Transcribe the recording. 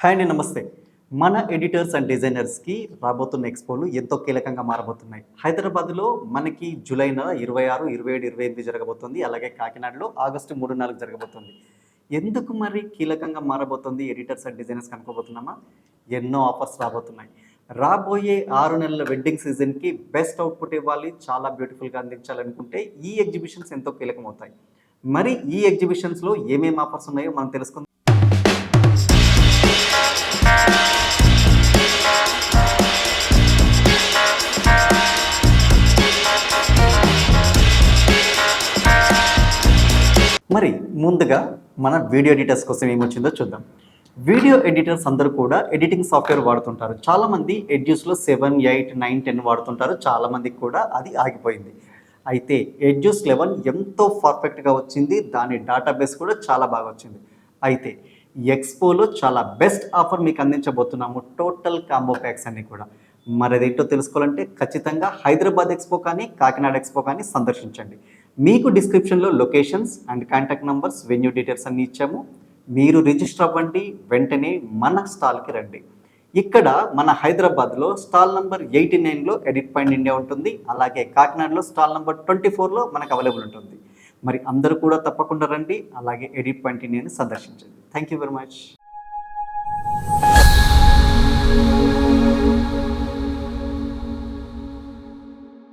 Hi అండి నమస్తే. మన ఎడిటర్స్ అండ్ డిజైనర్స్కి రాబోతున్న ఎక్స్పోలు ఎంతో కీలకంగా మారబోతున్నాయి. హైదరాబాద్లో మనకి జూలై నెల ఇరవై ఆరు ఇరవై ఏడు ఇరవై ఎనిమిది జరగబోతుంది. అలాగే కాకినాడలో ఆగస్టు మూడు నాలుగు జరగబోతుంది. ఎందుకు మరి కీలకంగా మారబోతుంది ఎడిటర్స్ అండ్ డిజైనర్స్ కనుక్కోబోతున్నామా? ఎన్నో ఆఫర్స్ రాబోతున్నాయి. రాబోయే ఆరు నెలల వెడ్డింగ్ సీజన్కి బెస్ట్ అవుట్పుట్ ఇవ్వాలి చాలా బ్యూటిఫుల్గా అందించాలనుకుంటే ఈ ఎగ్జిబిషన్స్ ఎంతో కీలకం అవుతాయి మరి ఈ ఎగ్జిబిషన్స్లో ఏమేమి ఆఫర్స్ ఉన్నాయో మనం తెలుసుకుందాం. మరి ముందుగా మన వీడియో ఎడిటర్స్ కోసం ఏమొచ్చిందో చూద్దాం. వీడియో ఎడిటర్స్ అందరూ కూడా ఎడిటింగ్ సాఫ్ట్వేర్ వాడుతుంటారు. చాలామంది ఎడ్యూస్లో సెవెన్ ఎయిట్ నైన్ టెన్ వాడుతుంటారు. చాలామందికి కూడా అది ఆగిపోయింది. అయితే ఎడ్యూస్ లెవెన్ ఎంతో పర్ఫెక్ట్గా వచ్చింది. దాని డేటాబేస్ కూడా చాలా బాగా వచ్చింది. అయితే ఎక్స్పోలో చాలా బెస్ట్ ఆఫర్ మీకు అందించబోతున్నాము. టోటల్ కాంబో ప్యాక్స్ అన్ని కూడా. మరి అదేంటో తెలుసుకోవాలంటే ఖచ్చితంగా హైదరాబాద్ ఎక్స్పో కానీ కాకినాడ ఎక్స్పో కానీ సందర్శించండి. మీకు డిస్క్రిప్షన్లో locations and contact numbers venue details అన్ని ఇచ్చాము. మీరు రిజిస్టర్ అవ్వండి వెంటనే మన స్టాల్కి రండి. ఇక్కడ మన హైదరాబాద్లో స్టాల్ నంబర్ ఎయిటీ నైన్లో ఎడిట్ పాయింట్ ఇండియా ఉంటుంది. అలాగే కాకినాడలో స్టాల్ నంబర్ ట్వంటీ ఫోర్లో మనకు అవైలబుల్ ఉంటుంది. మరి అందరూ కూడా తప్పకుండా రండి. అలాగే ఎడిట్ పాయింట్ ఇండియాని సందర్శించండి. Thank you very much